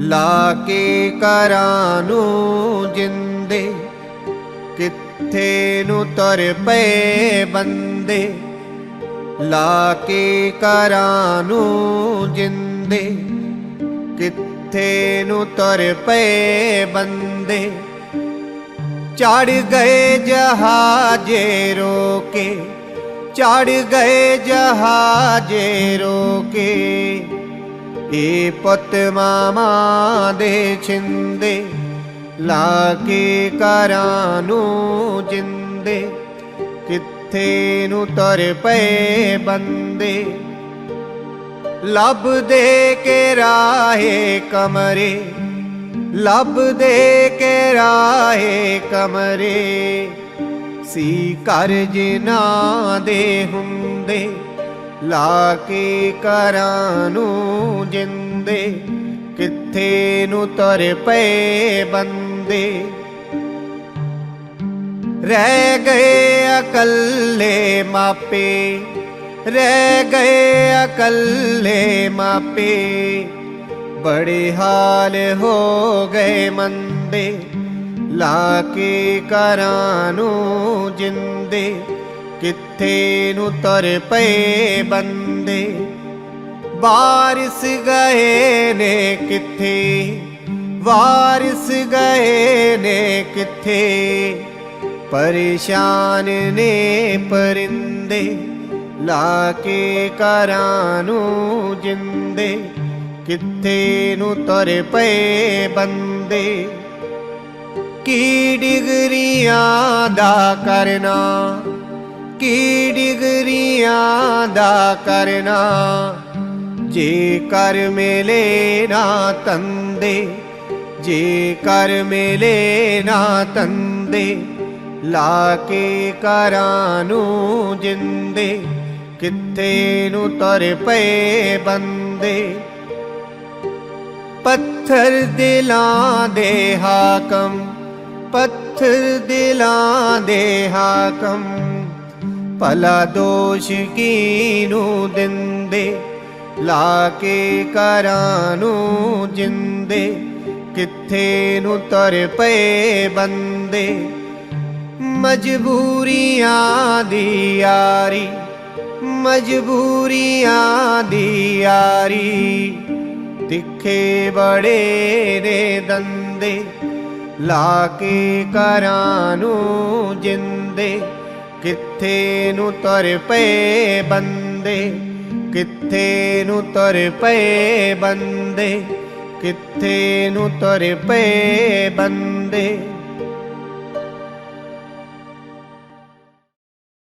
ਲਾ ਕੇ ਕਰਾਂ ਨੂੰ ਜਿੰਦੇ ਕਿੱਥੇ ਨੂੰ ਤਰ ਪਏ ਬੰਦੇ? ਲਾ ਕੇ ਕਰਾਂ ਨੂੰ ਜਿੰਦੇ ਕਿੱਥੇ ਨੂੰ ਤਰ ਪਏ ਬੰਦੇ? ਚੜ ਗਏ ਜਹਾਜੇ ਰੋਕੇ, ਚੜ ਗਏ ਜਹਾਜੇ ਰੋਕੇ। ਏ ਪੁੱਤ ਮਾਮਾ ਦੇ ਛਿੰਦੇ, ਲਾ ਕੇ ਕਰਾਂ ਨੂੰ ਜਿੰਦੇ। ਕਿੱਥੇ ਨੂੰ ਤਰ ਪਏ ਬੰਦੇ ਲੱਭਦੇ ਕੇ ਰਾਹੇ ਕਮਰੇ ਲੱਭਦੇ ਕੇ ਰਾਹੇ ਕਮਰੇ। ਸੀ ਘਰ ਜਿਨ੍ਹਾਂ ਦੇ ਹੁੰਦੇ ਲਾ ਕੇ ਕਰਾਂ ਨੂੰ ਜਿੰਦੇ, ਕਿੱਥੇ ਨੂੰ ਤਰ ਪਏ ਬੰਦੇ। ਰਹਿ ਗਏ ਅਕੱਲੇ ਮਾਪੇ, ਰਹਿ ਗਏ ਅਕੱਲੇ ਮਾਪੇ। ਬੜੇ ਹਾਲ ਹੋ ਗਏ ਮੰਦੇ ਲਾ ਕੇ ਕਰਾਂ ਨੂੰ ਜਿੰਦੇ ਕਿੱਥੇ ਨੂੰ ਤਰ ਪਏ ਬੰਦੇ? ਵਾਰਿਸ ਗਏ ਨੇ ਕਿੱਥੇ? ਵਾਰਿਸ ਗਏ ਨੇ ਕਿੱਥੇ? ਪਰੇਸ਼ਾਨ ਨੇ ਪਰਿੰਦੇ ਲਾ ਕੇ ਕਰਾਂ ਨੂੰ ਜਿੰਦੇ। ਕਿੱਥੇ ਨੂੰ ਤਰ ਪਏ ਬੰਦੇ? ਕੀ ਡਿਗਰੀਆਂ ਦਾ ਕਰਨਾ? ਕੀ ਡਿਗਰੀਆਂ ਦਾ ਕਰਨਾ? ਜੇ ਕਰ ਮੇਲੇ ਨਾ ਤੰਦੇ ਜੇ ਕਰ ਮੇਲੇ ਨਾ ਤੰਦੇ ਲਾ ਕੇ ਕਰਾਂ ਨੂੰ ਜਿੰਦੇ, ਕਿੱਥੇ ਨੂੰ ਤਰ ਪਏ ਬੰਦੇ? ਪੱਥਰ ਦਿਲਾਂ ਦੇ ਹਾਕਮ, ਪੱਥਰ ਦਿਲਾਂ ਦੇ ਹਾਕਮ। ਭਲਾ ਦੋਸ਼ ਕੀਨੂੰ ਦਿੰਦੇ ਲਾ ਕੇ ਕਰਾਂ ਨੂੰ ਜਿੰਦੇ ਕਿੱਥੇ ਨੂੰ ਤਰ ਪਏ ਬੰਦੇ ਮਜਬੂਰੀਆਂ ਦੀ ਯਾਰੀ ਮਜਬੂਰੀਆਂ ਦੀ ਯਾਰੀ ਤਿੱਖੇ ਬੜੇ ਨੇ ਦੰਦੇ ਲਾ ਕੇ ਕਰਾਂ ਨੂੰ ਜਿੰਦੇ ਕਿੱਥੇ ਨੂੰ ਤਰ ਪਏ ਬੰਦੇ? ਕਿੱਥੇ ਨੂੰ ਤਰ ਪਏ ਬੰਦੇ? ਕਿੱਥੇ ਨੂੰ ਤਰ ਪਏ ਬੰਦੇ?